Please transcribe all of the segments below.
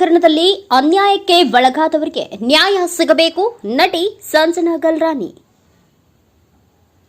ಪ್ರಕರಣದಲ್ಲಿ ಅನ್ಯಾಯಕ್ಕೆ ಒಳಗಾದವರಿಗೆ ನ್ಯಾಯ ಸಿಗಬೇಕು, ನಟಿ ಸಂಜನಾ ಗಲ್ರಾನಿ.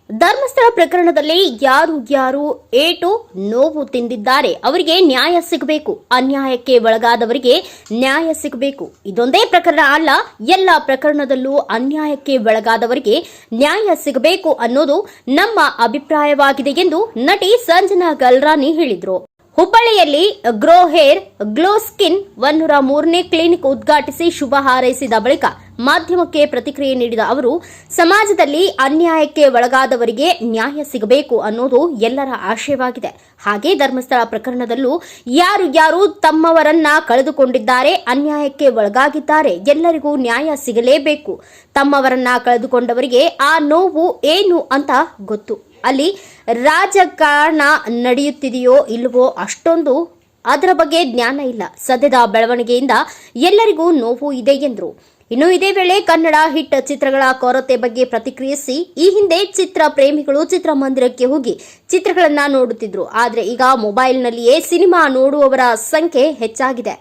ಧರ್ಮಸ್ಥಳ ಪ್ರಕರಣದಲ್ಲಿ ಯಾರು ಯಾರು ಏಟು ನೋವು ತಿಂದಿದ್ದಾರೆ, ಅವರಿಗೆ ನ್ಯಾಯ ಸಿಗಬೇಕು, ಅನ್ಯಾಯಕ್ಕೆ ಒಳಗಾದವರಿಗೆ ನ್ಯಾಯ ಸಿಗಬೇಕು. ಇದೊಂದೇ ಪ್ರಕರಣ ಅಲ್ಲ, ಎಲ್ಲ ಪ್ರಕರಣದಲ್ಲೂ ಅನ್ಯಾಯಕ್ಕೆ ಒಳಗಾದವರಿಗೆ ನ್ಯಾಯ ಸಿಗಬೇಕು ಅನ್ನೋದು ನಮ್ಮ ಅಭಿಪ್ರಾಯವಾಗಿದೆ ಎಂದು ನಟಿ ಸಂಜನಾ ಗಲ್ರಾನಿ ಹೇಳಿದರು. ಹುಬ್ಬಳ್ಳಿಯಲ್ಲಿ ಗ್ರೋ ಹೇರ್ ಗ್ಲೋ ಸ್ಕಿನ್ ಒನ್ನೂರ ಮೂರನೇ ಕ್ಲಿನಿಕ್ ಉದ್ಘಾಟಿಸಿ ಶುಭ ಹಾರೈಸಿದ ಬಳಿಕ ಮಾಧ್ಯಮಕ್ಕೆ ಪ್ರತಿಕ್ರಿಯೆ ನೀಡಿದ ಅವರು, ಸಮಾಜದಲ್ಲಿ ಅನ್ಯಾಯಕ್ಕೆ ಒಳಗಾದವರಿಗೆ ನ್ಯಾಯ ಸಿಗಬೇಕು ಅನ್ನೋದು ಎಲ್ಲರ ಆಶಯವಾಗಿದೆ. ಹಾಗೆ ಧರ್ಮಸ್ಥಳ ಪ್ರಕರಣದಲ್ಲೂ ಯಾರು ಯಾರು ತಮ್ಮವರನ್ನ ಕಳೆದುಕೊಂಡಿದ್ದಾರೆ, ಅನ್ಯಾಯಕ್ಕೆ ಒಳಗಾಗಿದ್ದಾರೆ, ಎಲ್ಲರಿಗೂ ನ್ಯಾಯ ಸಿಗಲೇಬೇಕು. ತಮ್ಮವರನ್ನ ಕಳೆದುಕೊಂಡವರಿಗೆ ಆ ನೋವು ಏನು ಅಂತ ಗೊತ್ತು. ಅಲ್ಲಿ ರಾಜಕಾರಣ ನಡೆಯುತ್ತಿದೆಯೋ ಇಲ್ಲವೋ ಅಷ್ಟೊಂದು ಅದರ ಬಗ್ಗೆ ಜ್ಞಾನ ಇಲ್ಲ. ಸದ್ಯದ ಬೆಳವಣಿಗೆಯಿಂದ ಎಲ್ಲರಿಗೂ ನೋವು ಇದೆ ಎಂದರು. ಇನ್ನು ಇದೇ ವೇಳೆ ಕನ್ನಡ ಹಿಟ್ ಚಿತ್ರಗಳ ಕೊರತೆ ಬಗ್ಗೆ ಪ್ರತಿಕ್ರಿಯಿಸಿ ಈ ಹಿಂದೆ ಚಿತ್ರ ಪ್ರೇಮಿಗಳು ಚಿತ್ರಮಂದಿರಕ್ಕೆ ಹೋಗಿ ಚಿತ್ರಗಳನ್ನು ನೋಡುತ್ತಿದ್ರು. ಆದರೆ ಈಗ ಮೊಬೈಲ್ನಲ್ಲಿಯೇ ಸಿನಿಮಾ ನೋಡುವವರ ಸಂಖ್ಯೆ ಹೆಚ್ಚಾಗಿದೆ.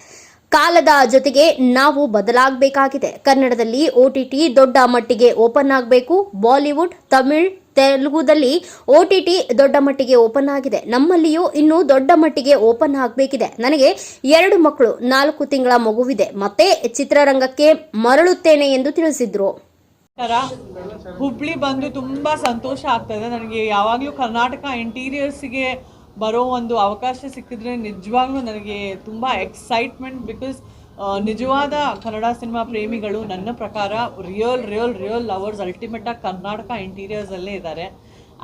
ಕಾಲದ ಜೊತೆಗೆ ನಾವು ಬದಲಾಗಬೇಕಾಗಿದೆ. ಕನ್ನಡದಲ್ಲಿ ಒಟಿಟಿ ದೊಡ್ಡ ಮಟ್ಟಿಗೆ ಓಪನ್ ಆಗಬೇಕು. ಬಾಲಿವುಡ್, ತಮಿಳ್ ತೆಲುಗುದಲ್ಲಿ ಒಟಿಟಿ ದೊಡ್ಡ ಮಟ್ಟಿಗೆ ಓಪನ್ ಆಗಿದೆ. ನಮ್ಮಲ್ಲಿಯೂ ಇನ್ನೂ ದೊಡ್ಡ ಮಟ್ಟಿಗೆ ಓಪನ್ ಆಗಬೇಕಿದೆ. ನನಗೆ ಎರಡು ಮಕ್ಕಳು, ನಾಲ್ಕು ತಿಂಗಳ ಮಗುವಿದೆ. ಮತ್ತೆ ಚಿತ್ರರಂಗಕ್ಕೆ ಮರಳುತ್ತೇನೆ ಎಂದು ತಿಳಿಸಿದ್ರು. ಹುಬ್ಳಿ ಬಂದು ತುಂಬಾ ಸಂತೋಷ ಆಗ್ತದೆ ನನಗೆ ಯಾವಾಗಲೂ ಕರ್ನಾಟಕ ಇಂಟೀರಿಯರ್ಸ್ಗೆ ಬರೋ ಒಂದು ಅವಕಾಶ ಸಿಕ್ಕಿದ್ರೆ ನಿಜವಾಗ್ಲೂ ನನಗೆ ತುಂಬಾ ಎಕ್ಸೈಟ್ಮೆಂಟ್ ಬಿಕಾಸ್ ನಿಜವಾದ ಕನ್ನಡ ಸಿನಿಮಾ ಪ್ರೇಮಿಗಳು ನನ್ನ ಪ್ರಕಾರ ರಿಯಲ್ ರಿಯಲ್ ರಿಯಲ್ ಲವರ್ಸ್ ಅಲ್ಟಿಮೇಟಾಗಿ ಕರ್ನಾಟಕ ಇಂಟೀರಿಯರ್ಸಲ್ಲೇ ಇದ್ದಾರೆ.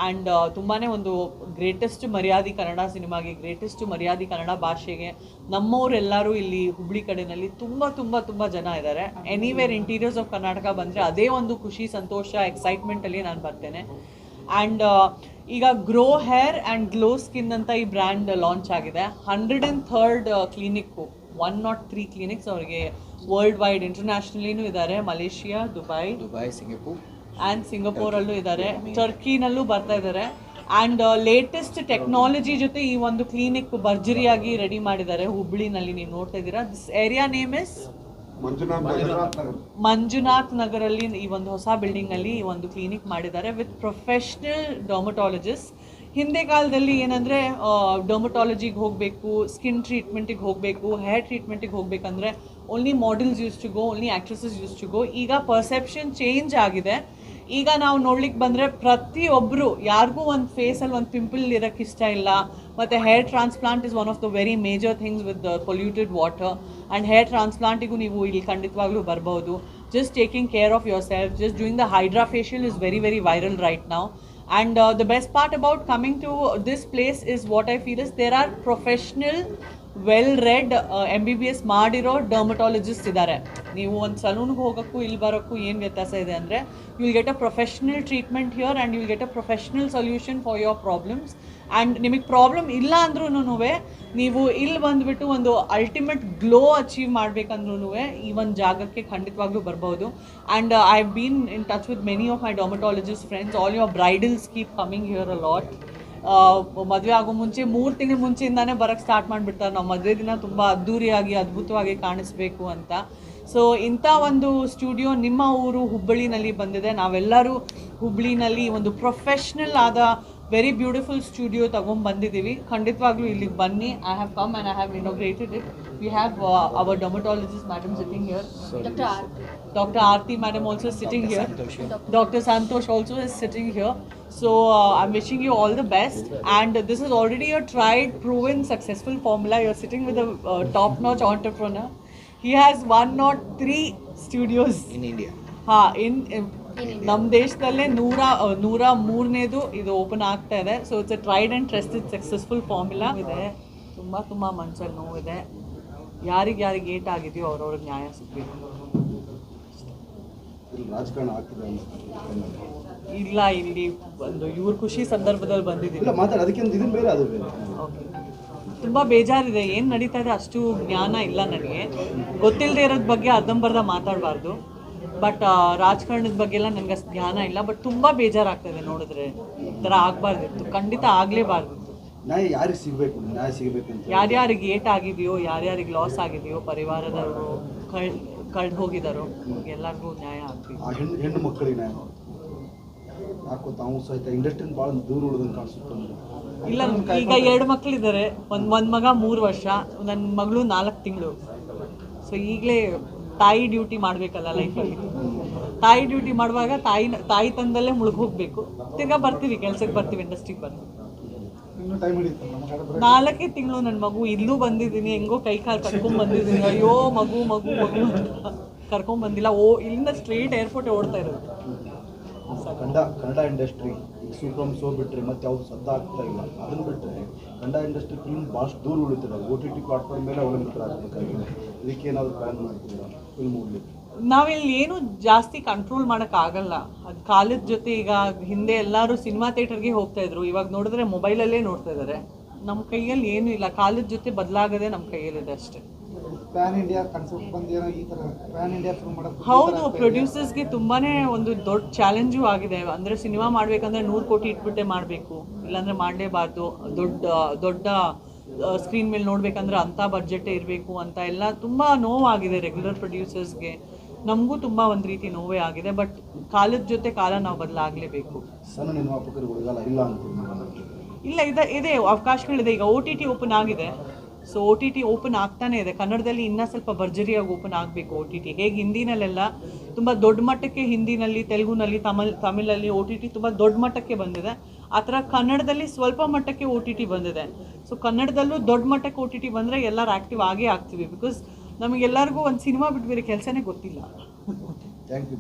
ಆ್ಯಂಡ್ ತುಂಬಾ ಒಂದು ಗ್ರೇಟೆಸ್ಟ್ ಮರ್ಯಾದೆ ಕನ್ನಡ ಸಿನಿಮಾಗೆ ಗ್ರೇಟೆಸ್ಟ್ ಮರ್ಯಾದೆ ಕನ್ನಡ ಭಾಷೆಗೆ ನಮ್ಮವರೆಲ್ಲರೂ ಇಲ್ಲಿ ಹುಬ್ಳಿ ಕಡೆಯಲ್ಲಿ ತುಂಬ ತುಂಬ ತುಂಬ ಜನ ಇದ್ದಾರೆ. ಎನಿವೇರ್ ಇಂಟೀರಿಯರ್ಸ್ ಆಫ್ ಕರ್ನಾಟಕ ಬಂದರೆ ಅದೇ ಒಂದು ಖುಷಿ, ಸಂತೋಷ ಎಕ್ಸೈಟ್ಮೆಂಟಲ್ಲಿ ನಾನು ಬರ್ತೇನೆ. ಆ್ಯಂಡ್ ಈಗ grow hair and glow skin ಅಂತ ಈ ಬ್ರ್ಯಾಂಡ್ ಲಾಂಚ್ ಆಗಿದೆ. Hundred and third clinic one not three clinics ಅವರಿಗೆ ವರ್ಲ್ಡ್ ವೈಡ್ ಇಂಟರ್ನ್ಯಾಷನಲಿನೂ ಇದ್ದಾರೆ Malaysia Dubai. Dubai Singapore. And ಸಿಂಗಪೂರಲ್ಲೂ ಇದ್ದಾರೆ ಟರ್ಕಿನಲ್ಲೂ ಬರ್ತಾ ಇದ್ದಾರೆ ಆ್ಯಂಡ್ ಲೇಟೆಸ್ಟ್ ಟೆಕ್ನಾಲಜಿ ಜೊತೆ ಈ ಒಂದು ಕ್ಲಿನಿಕ್ ಭರ್ಜರಿಯಾಗಿ ರೆಡಿ ಮಾಡಿದ್ದಾರೆ. ಹುಬ್ಳಿನಲ್ಲಿ ನೀವು ನೋಡ್ತಾ ಇದ್ದೀರಾ. This area name is Manjunath Manjunath Nagar. Manjunath ನಗರಲ್ಲಿ ಈ ಒಂದು ಹೊಸ ಬಿಲ್ಡಿಂಗ್ ಅಲ್ಲಿ ಈ ಒಂದು ಕ್ಲಿನಿಕ್ ಮಾಡಿದ್ದಾರೆ ವಿತ್ ಪ್ರೊಫೆಷನಲ್ ಡರ್ಮಟಾಲಜಿಸ್ಟ್ ಹಿಂದೆ ಕಾಲದಲ್ಲಿ ಏನಂದ್ರೆ ಡರ್ಮಟಾಲಜಿಗೆ ಹೋಗಬೇಕು ಸ್ಕಿನ್ ಟ್ರೀಟ್ಮೆಂಟಿಗೆ ಹೋಗಬೇಕು ಹೇರ್ ಟ್ರೀಟ್ಮೆಂಟಿಗೆ ಹೋಗಬೇಕಂದ್ರೆ only models use to go only actresses use to go ಈಗ ಪರ್ಸೆಪ್ಷನ್ ಚೇಂಜ್ ಆಗಿದೆ. ಈಗ ನಾವು ನೋಡ್ಲಿಕ್ಕೆ ಬಂದರೆ ಪ್ರತಿಯೊಬ್ಬರು ಯಾರಿಗೂ ಒಂದು ಫೇಸಲ್ಲಿ ಒಂದು ಪಿಂಪಲ್ ಇರೋಕ್ಕೆ ಇಷ್ಟ ಇಲ್ಲ. ಮತ್ತು hair transplant is one of the very major things with polluted water and hair ಟ್ರಾನ್ಸ್ಪ್ಲಾಂಟಿಗೂ ನೀವು ಇಲ್ಲಿ ಖಂಡಿತವಾಗ್ಲೂ ಬರ್ಬೋದು. Just taking care of your self just doing the hydra facial is very very viral right ನಾವು and the best part about coming to this place is what I feel is there are professional well M B B S ಮಾಡಿರೋ dermatologist ಇದ್ದಾರೆ ನೀವು ಒಂದು ಸಲೂನ್ಗೆ ಹೋಗೋಕ್ಕೂ ಇಲ್ಲಿ ಬರೋಕ್ಕೂ ಏನು ವ್ಯತ್ಯಾಸ ಇದೆ ಅಂದರೆ you will get a professional treatment here and you will get a professional solution for your problems and ನಿಮಗೆ ಪ್ರಾಬ್ಲಮ್ ಇಲ್ಲ ಅಂದ್ರೂ ನೀವು ಇಲ್ಲಿ ಬಂದುಬಿಟ್ಟು ಒಂದು ಅಲ್ಟಿಮೇಟ್ ಗ್ಲೋ ಅಚೀವ್ ಮಾಡಬೇಕಂದ್ರೂ ಈ ಒಂದು ಜಾಗಕ್ಕೆ ಖಂಡಿತವಾಗ್ಲೂ ಬರ್ಬೋದು. And I been in touch with many of my dermatologist friends all your bridals keep coming here a lot ಮದುವೆ ಆಗೋ ಮುಂಚೆ, ಮೂರು ತಿಂಗಳ ಮುಂಚೆಯಿಂದಾನೇ ಬರೋಕ್ಕೆ ಸ್ಟಾರ್ಟ್ ಮಾಡಿಬಿಡ್ತಾರೆ. ನಾವು ಮದುವೆ ದಿನ ತುಂಬ ಅದ್ಧೂರಿಯಾಗಿ ಅದ್ಭುತವಾಗಿ ಕಾಣಿಸ್ಬೇಕು ಅಂತ. ಸೊ ಇಂಥ ಒಂದು ಸ್ಟುಡಿಯೋ ನಿಮ್ಮ ಊರು ಹುಬ್ಬಳ್ಳಿನಲ್ಲಿ ಬಂದಿದೆ. ನಾವೆಲ್ಲರೂ ಹುಬ್ಬಳ್ಳಿನಲ್ಲಿ ಒಂದು ಪ್ರೊಫೆಷ್ನಲ್ ಆದ ವೆರಿ ಬ್ಯೂಟಿಫುಲ್ ಸ್ಟುಡಿಯೋ ತಗೊಂಡ್ ಬಂದಿದ್ದೀವಿ ಖಂಡಿತವಾಗ್ಲೂ ಇಲ್ಲಿಗೆ ಬನ್ನಿ I have come and I have inaugurated it we have our dermatologist madam sitting here Dr. Aarti madam also sitting here. Dr. Santosh also is sitting here. So uh, I'm wishing you all the best. And this is already a tried, proven, successful formula. You're sitting with a uh, top-notch entrepreneur. He has one not three studios. In India ಹಾ ಇನ್ ನಮ್ಮ ದೇಶದಲ್ಲೇ ನೂರ ನೂರ ಮೂರನೇದು ಇದು open ಆಗ್ತಾ ಇದೆ. So it's a tried and trusted successful formula ಇದೆ. ತುಂಬ ತುಂಬ ಮನಸ್ಸಲ್ಲಿ ನೋವಿದೆ ಯಾರಿಗೆ ಯಾರಿಗೆ ಏಟ್ ಆಗಿದೆಯೋ ಅವ್ರವ್ರಿಗೆ ನ್ಯಾಯ ಸಿಗಬೇಕು. ಇಲ್ಲಿ ಇಲ್ಲ ಒಂದು ಇವ್ರ ಖುಷಿ ಸಂದರ್ಭದಲ್ಲಿ ಓಕೆ. ತುಂಬ ಬೇಜಾರಿದೆ. ಏನು ನಡೀತಾ ಇದೆ ಅಷ್ಟು ಜ್ಞಾನ ಇಲ್ಲ ನನಗೆ. ಗೊತ್ತಿಲ್ಲದೆ ಇರೋದ್ ಬಗ್ಗೆ ಅರ್ಧಂಬರ್ಧ ಮಾತಾಡಬಾರ್ದು. ಬಟ್ ರಾಜಕಾರಣದ ಬಗ್ಗೆ ಎಲ್ಲ ನನಗೆ ಅಷ್ಟು ಜ್ಞಾನ ಇಲ್ಲ ಬಟ್ ತುಂಬ ಬೇಜಾರಾಗ್ತದೆ ನೋಡಿದ್ರೆ. ಈ ಥರ ಆಗಬಾರ್ದಿತ್ತು ಖಂಡಿತ ಆಗಲೇಬಾರ್ದಿತ್ತು. ನ್ಯಾಯ ಯಾರಿಗೆ ಸಿಗಬೇಕು? ನ್ಯಾಯ ಸಿಗಬೇಕು ಅಂತ. ಯಾರ್ಯಾರಿಗೆ ಏಟ್ ಆಗಿದೆಯೋ ಯಾರ್ಯಾರಿಗೆ ಲಾಸ್ ಆಗಿದೆಯೋ ಪರಿವಾರದವರು ಕಳ್ ಕಳ್ದು ಹೋಗಿದಾರೋ ಎಲ್ಲರಿಗೂ ನ್ಯಾಯ ಆಗ್ಬೇಕು. ಆ ಹೆಣ್ಣು ಹೆಣ್ಣು ಮಕ್ಕಳಿಗೆ ನ್ಯಾಯ ಯಾಕೋ ತಾವು ಸಹಿತ ಭಾಳ ದೂರ ಉಳಿದಂಗೆ ಕಾಣಿಸುತ್ತೆ ನಮ್ಗೆ. ಇಲ್ಲ ಈಗ ಎರಡು ಮಕ್ಕಳಿದ್ದಾರೆ ಒಂದು ಒಂದು ಮಗ ಮೂರು ವರ್ಷ ನನ್ನ ಮಗಳು ನಾಲ್ಕು ತಿಂಗಳು. ಸೊ ಈಗಲೇ ತಾಯಿ ಡ್ಯೂಟಿ ಮಾಡಬೇಕಲ್ಲ ಲೈಫಲ್ಲಿ ತಾಯಿ ಡ್ಯೂಟಿ ಮಾಡುವಾಗ ತಾಯಿ ತಾಯಿ ತಂದಲ್ಲೇ ಮುಳುಗ್ ಹೋಗಬೇಕು. ತಿರ್ಗಾ ಬರ್ತೀವಿ ಕೆಲ್ಸಕ್ಕೆ ಬರ್ತೀವಿ ಇಂಡಸ್ಟ್ರಿಗೆ ಬರ್ತೀವಿ ನಾಲ್ಕೇ ತಿಂಗಳು ನನ್ನ ಮಗು ಇಲ್ಲೂ ಬಂದಿದ್ದೀನಿ ಹೆಂಗೋ ಕೈ ಕಾಲು ಕರ್ಕೊಂಡ್ ಬಂದಿದ್ದೀನಿ ಅಯ್ಯೋ ಮಗು ಮಗು ಮಗು ಕರ್ಕೊಂಬಂದಿಲ್ಲ ಕರ್ಕೊಂಡ್ ಬಂದಿಲ್ಲ ಓ ಇಲ್ಲಿಂದ ಸ್ಟ್ರೇಟ್ ಏರ್ಪೋರ್ಟ್ ಓಡ್ತಾ ಇರೋದು. Kannada Kannada industry super so ಬಿಟ್ಟರೆ ಮತ್ತೆ ಅವ್ರು ಸದ್ದ ಆಗ್ತಾ ಇಲ್ಲ. ಅದನ್ನು ಬಿಟ್ಟರೆ ಕನ್ನಡ ಇಂಡಸ್ಟ್ರಿ ಫಿಲ್ಮ್ ಭಾಳಷ್ಟು ದೂರ ಉಳಿತಾರೆ ಓ ಟಿ ಟಿ ಪ್ಲಾಟ್ಫಾರ್ಮ್ ಮೇಲೆ ಅವಲಂಬಿತರಾಗಬೇಕಾಗಿದೆ ಇದಕ್ಕೆ ಏನಾದರೂ ಪ್ಲ್ಯಾನ್ ಮಾಡ್ತಿದ್ದೀರಾ ಫಿಲ್ಮ್ ನೋಡ್ಲಿಕ್ಕೆ ನಾವಿಲ್ಲಿ ಏನು ಜಾಸ್ತಿ ಕಂಟ್ರೋಲ್ ಮಾಡೋಕ್ಕಾಗಲ್ಲ. ಆಗಲ್ಲ ಅದು ಕಾಲದ ಜೊತೆ ಈಗ ಹಿಂದೆ ಎಲ್ಲರೂ ಸಿನಿಮಾ ಥಿಯೇಟರ್ಗೆ ಹೋಗ್ತಾ ಇದ್ರು. ಇವಾಗ ನೋಡಿದ್ರೆ ಮೊಬೈಲಲ್ಲೇ ನೋಡ್ತಾ ಇದ್ದಾರೆ ನಮ್ಮ ಕೈಯಲ್ಲಿ ಏನು ಇಲ್ಲ. ಕಾಲದ ಜೊತೆ ಬದಲಾಗದೆ ನಮ್ಮ ಕೈಯಲ್ಲಿದೆ ಅಷ್ಟೇ. ಪ್ಯಾನ್ ಇಂಡಿಯಾ ಕನ್ಸೆಪ್ಟ್ ಬಂದೇನೋ ಈ ತರ ಪ್ಯಾನ್ ಇಂಡಿಯಾ ಫಿಲ್ಮ್ ಮಾಡೋದು ಹೌದು. ಪ್ರೊಡ್ಯೂಸರ್ಸ್ಗೆ ತುಂಬಾನೇ ಒಂದು ದೊಡ್ಡ ಚಾಲೆಂಜು ಆಗಿದೆ. ಅಂದ್ರೆ ಸಿನಿಮಾ ಮಾಡ್ಬೇಕಂದ್ರೆ ನೂರು ಕೋಟಿ ಇಟ್ಬಿಟ್ಟೆ ಮಾಡಬೇಕು. ಇಲ್ಲಾಂದ್ರೆ ಮಾಡಲೇಬಾರ್ದು. ದೊಡ್ಡ ದೊಡ್ಡ ಸ್ಕ್ರೀನ್ ಮೇಲೆ ನೋಡ್ಬೇಕಂದ್ರೆ ಅಂಥ ಬಜೆಟೇ ಇರಬೇಕು ಅಂತ ಎಲ್ಲ ತುಂಬಾ ನೋವಾಗಿದೆ ರೆಗ್ಯುಲರ್ ಪ್ರೊಡ್ಯೂಸರ್ಸ್ಗೆ ನಮಗೂ ತುಂಬಾ ಒಂದು ರೀತಿ ನೋವೇ ಆಗಿದೆ ಬಟ್ ಕಾಲದ ಜೊತೆ ಕಾಲ ನಾವು ಬದಲಾಗಲೇಬೇಕು. ಇಲ್ಲ ಇದೆ ಇದೆ ಅವಕಾಶಗಳಿದೆ. ಈಗ ಓ ಟಿ ಟಿ ಓಪನ್ ಆಗಿದೆ. So O T T open ಆಗ್ತಾನೆ ಇದೆ. ಕನ್ನಡದಲ್ಲಿ ಇನ್ನೂ ಸ್ವಲ್ಪ ಭರ್ಜರಿಯಾಗಿ ಓಪನ್ ಆಗಬೇಕು ಓ ಟಿ ಟಿ ಹೇಗೆ ಹಿಂದಿನಲ್ಲೆಲ್ಲ ತುಂಬ ದೊಡ್ಡ ಮಟ್ಟಕ್ಕೆ ಹಿಂದಿನಲ್ಲಿ, ತೆಲುಗುನಲ್ಲಿ, ತಮಿಳ್, ತಮಿಳಲ್ಲಿ ಓ ಟಿ ಟಿ ತುಂಬ ದೊಡ್ಡ ಮಟ್ಟಕ್ಕೆ ಬಂದಿದೆ. ಆ ಥರ ಕನ್ನಡದಲ್ಲಿ ಸ್ವಲ್ಪ ಮಟ್ಟಕ್ಕೆ ಓ ಟಿ ಟಿ ಬಂದಿದೆ. ಸೊ ಕನ್ನಡದಲ್ಲೂ ದೊಡ್ಡ ಮಟ್ಟಕ್ಕೆ ಓ ಟಿ ಟಿ ಬಂದರೆ ಎಲ್ಲರೂ ಆ್ಯಕ್ಟಿವ್ ಆಗೇ ಆಗ್ತೀವಿ. ಬಿಕಾಸ್ ನಮಗೆಲ್ಲರಿಗೂ ಒಂದು ಸಿನಿಮಾ ಬಿಟ್ಟು ಬೇರೆ ಕೆಲಸನೇ ಗೊತ್ತಿಲ್ಲ. Thank you